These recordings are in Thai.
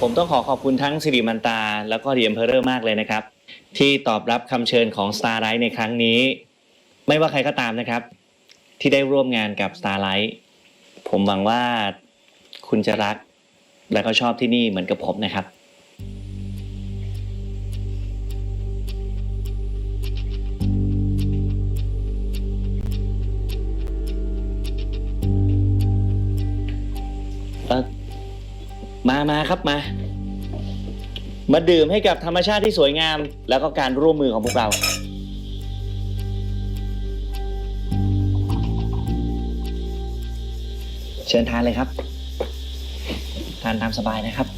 ผมต้องขอขอบคุณทั้งสิริมันตา แล้วก็เดีเอ็มเรอร์มากเลยนะครับ ที่ตอบรับคำเชิญของ Starlight ในครั้งนี้ ไม่ว่าใครก็ตามนะครับ ที่ได้ร่วมงานกับ Starlight ผมหวังว่าคุณจะรัก และก็ชอบที่นี่เหมือนกับผมนะครับ มามาครับมา มาดื่มให้กับธรรมชาติที่สวยงาม แล้วก็การร่วมมือของพวกเราเชิญทานเลยครับ ทานตามสบายนะครับ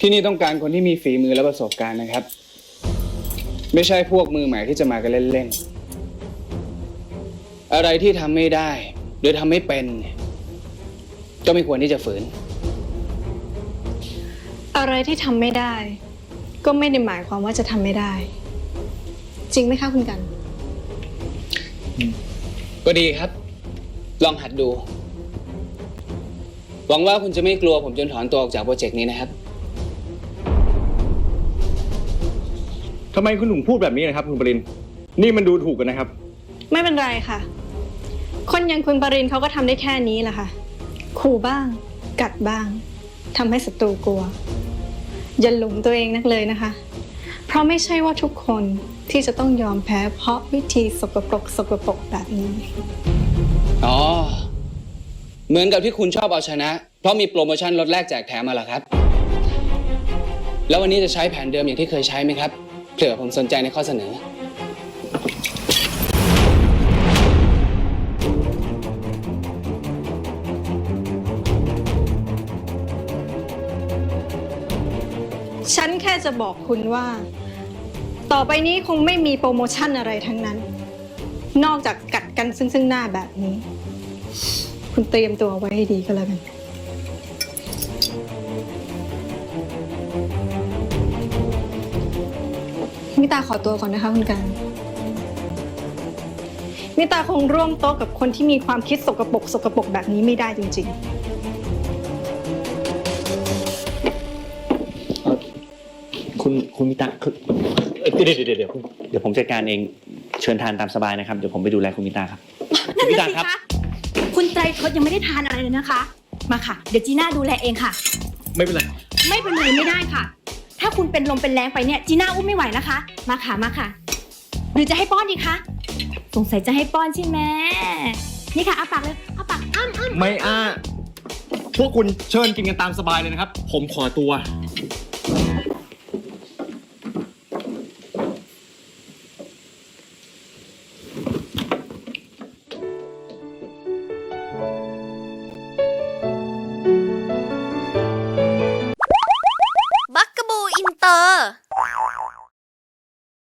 ที่นี่ต้องการคนที่มีฝีมือและประสบการณ์นะครับ ไม่ใช่พวกมือใหม่ที่จะมากันเล่นๆ อะไรที่ทำไม่ได้ หรือทำไม่เป็นเนี่ย ก็ไม่ควรที่จะฝืน อะไรที่ทำไม่ได้ ก็ไม่ได้หมายความว่าจะทำไม่ได้ จริงไหมคะคุณกัน ก็ดีครับ ลองหัดดู หวังว่าคุณจะไม่กลัวผมจนถอนตัวออกจากโปรเจกต์นี้นะครับ ทำไมคุณหนุ่มพูดแบบนี้นะครับคุณปริน นี่มันดูถูกกันนะครับ ไม่เป็นไรค่ะ คนอย่างคุณปรินเขาก็ทำได้แค่นี้แหละค่ะ ขู่บ้าง กัดบ้างทำให้ศัตรูกลัว อย่าหลงตัวเองนักเลยนะคะ เพราะไม่ใช่ว่าทุกคนที่จะต้องยอมแพ้เพราะวิธีสกปรกสกปรกแบบนี้ อ๋อ เหมือนกับที่คุณชอบเอาชนะ เพราะมีโปรโมชั่นลดแลกแจกแถมมาเหรอครับ แล้ววันนี้จะใช้แผนเดิมอย่างที่เคยใช้ไหมครับเผื่อผมสนใจในข้อเสนอ ฉันแค่จะบอกคุณว่า ต่อไปนี้คงไม่มีโปรโมชั่นอะไรทั้งนั้น นอกจากกัดกันซึ่งซึ่งหน้าแบบนี้ คุณเตรียมตัวไว้ให้ดีก็แล้วกัน มิตาขอตัวก่อนนะคะคุณการมิตาคงร่วมโต๊ะกับคนที่มีความคิดสกปรกสกปรกแบบนี้ไม่ได้จริง ๆ คุณคุณมิตาคือเอ่อเดี๋ยวเดี๋ยวเดี๋ยวเดี๋ยวเดี๋ยวผมจัดการเองเชิญทานตามสบายนะครับ เดี๋ยวผมไปดูแลคุณมิตาครับ คุณมิตาครับ คุณไตรทศยังไม่ได้ทานอะไรเลยนะคะ มาค่ะ เดี๋ยวจีน่าดูแลเองค่ะ ไม่เป็นไร ไม่เป็นไรไม่ได้ค่ะ ถ้าคุณเป็นลมเป็นแรงไปเนี่ยจีน่าอุ้มไม่ไหวนะคะ มาค่ะมาค่ะ หรือจะให้ป้อนดีคะ สงสัยจะให้ป้อนใช่ไหมนี่ค่ะอาปากเลยอาปากอ้ำอ้ำ ไม่อ้า พวกคุณเชิญกินกันตามสบายเลยนะครับ ผมขอตัว